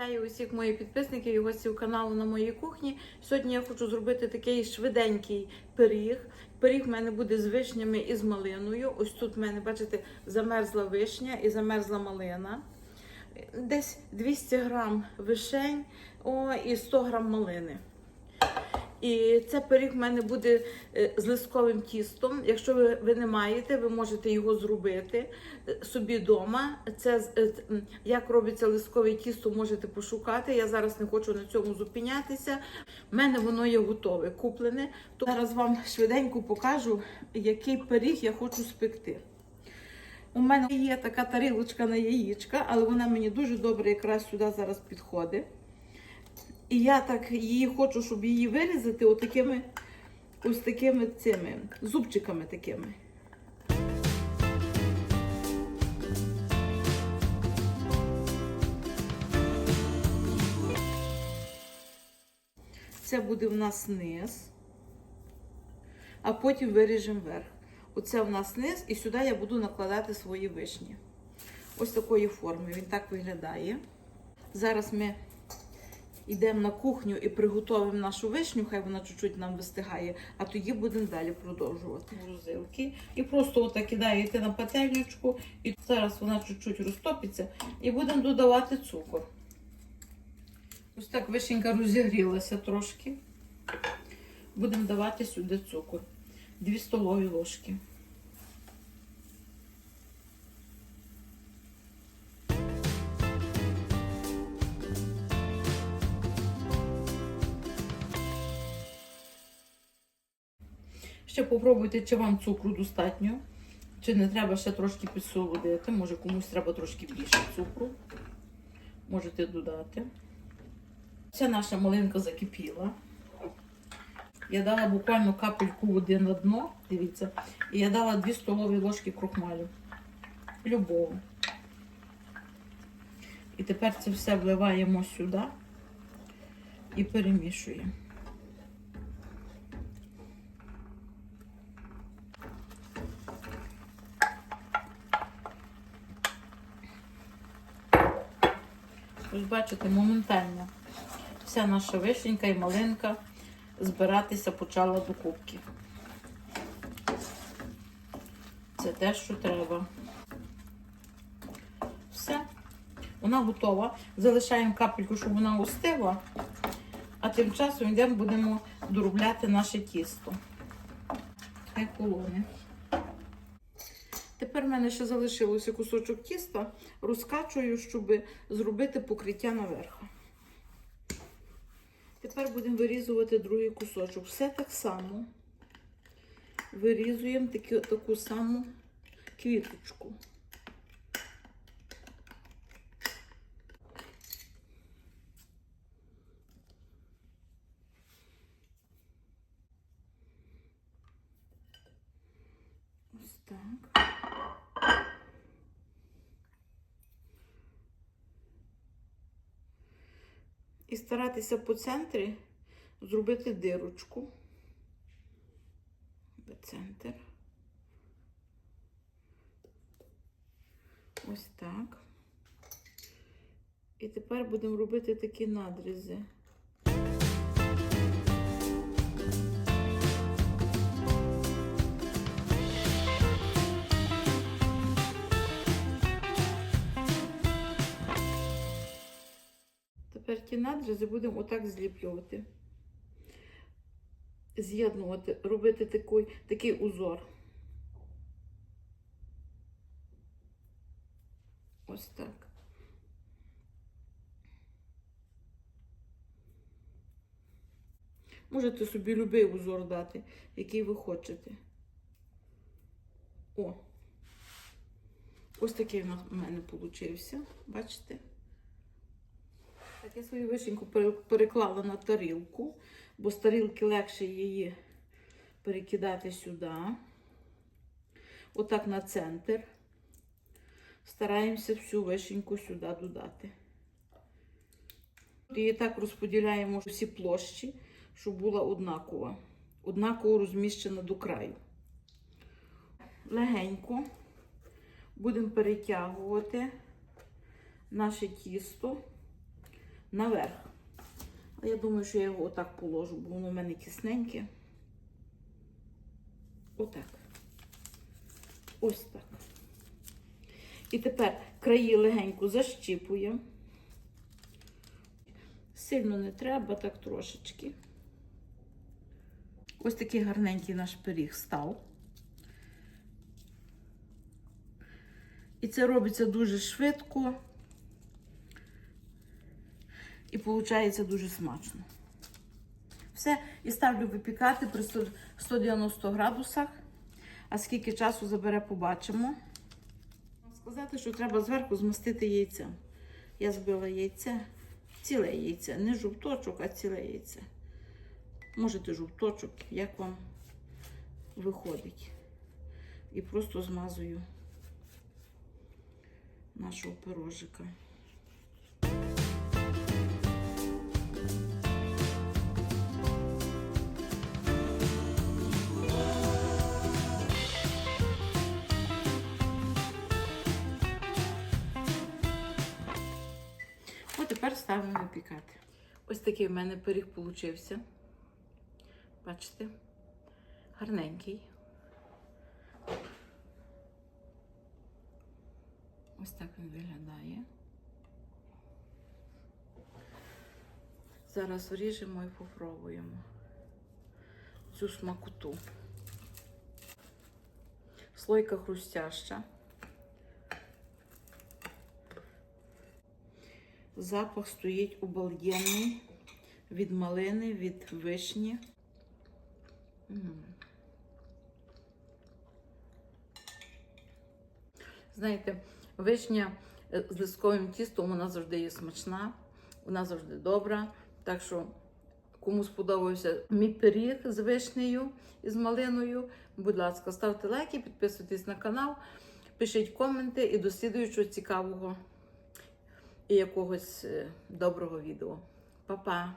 Вітаю усіх моїх підписників і гостів каналу на моїй кухні. Сьогодні я хочу зробити такий швиденький пиріг. Пиріг в мене буде з вишнями і з малиною. Ось тут в мене, бачите, замерзла вишня і замерзла малина. Десь 200 грам вишень о, і 100 грам малини. І це пиріг в мене буде е, з листковим тістом. Якщо ви, ви не маєте, ви можете його зробити е, собі вдома. Це е, як робиться листкове тісто, можете пошукати. Я зараз не хочу на цьому зупинятися. У мене воно є готове, куплене. То зараз вам швиденько покажу, який пиріг я хочу спекти. У мене є така тарілочка на яєчка, але вона мені дуже добре якраз сюди зараз підходить. І я так її хочу, щоб її вирізати отакими, ось такими цими зубчиками такими. Це буде в нас низ, а потім виріжемо верх. Оце в нас низ, і сюди я буду накладати свої вишні. Ось такої форми. Він так виглядає. Зараз ми йдемо на кухню і приготуємо нашу вишню, хай вона чуть-чуть нам вистигає, а тоді будемо далі продовжувати. Грузилки. І просто отак кидаєте на пательничку, і зараз вона чуть-чуть розтопиться, і будемо додавати цукор. Ось так вишенька розігрілася трошки. Будемо давати сюди цукор. 2 столові ложки. Ще попробуйте, чи вам цукру достатньо, чи не треба ще трошки підсолодити. Може комусь треба трошки більше цукру. Можете додати. Ця наша малинка закипіла. Я дала буквально капельку води на дно, дивіться, і я дала 2 столові ложки крохмалю. Любого. І тепер це все вливаємо сюди і перемішуємо. Ось бачите, моментально вся наша вишенька і малинка збиратися почала до кубки. Це те, що треба. Все. Вона готова. Залишаємо капельку, щоб вона остигла. А тим часом йдемо, будемо доробляти наше тісто. Хай колони. Тепер в мене ще залишилося кусочок тіста, розкачую, щоб зробити покриття наверху. Тепер будемо вирізувати другий кусочок. Все так само вирізуємо таку, таку саму квіточку. Ось так. І старатися по центрі зробити дирочку. Центр. Ось так. І тепер будемо робити такі надрізи. Ті надрізи будемо отак зліплювати. З'єднувати, робити такий, такий узор. Ось так. Можете собі будь-який узор дати, який ви хочете. О! Ось такий у мене получився. Бачите? Так, я свою вишеньку переклала на тарілку, бо з тарілки легше її перекидати сюди. Отак на центр. Стараємося всю вишеньку сюди додати. І так розподіляємо всі площі, щоб була однакова. Однаково розміщена до краю. Легенько будемо перетягувати наше тісто наверх. Я думаю, що я його отак положу, бо воно в мене тісненьке. Отак. Ось так. І тепер краї легенько защіпуємо. Сильно не треба, так трошечки. Ось такий гарненький наш пиріг став. І це робиться дуже швидко. І виходить дуже смачно. Все, і ставлю випікати при 190 градусах. А скільки часу забере, побачимо. Сказати, що треба зверху змастити яйцем. Я збила яйце, ціле яйце, не жовточок, а ціле яйце. Можете жовточок, як вам виходить. І просто змазую нашого пирожика. Тепер ставимо випікати. Ось такий в мене пиріг получився. Бачите? Гарненький. Ось так він виглядає. Зараз вріжемо і попробуємо цю смакоту. Слойка хрустяща. Запах стоїть обалденний від малини, від вишні. Знаєте, вишня е, з лисковим тістом вона завжди є смачна, вона завжди добра. Так що, кому сподобався мій пиріг з вишнею і з малиною, будь ласка, ставте лайки, підписуйтесь на канал, пишіть коменти і до цікавого і якогось е, доброго відео. Па-па!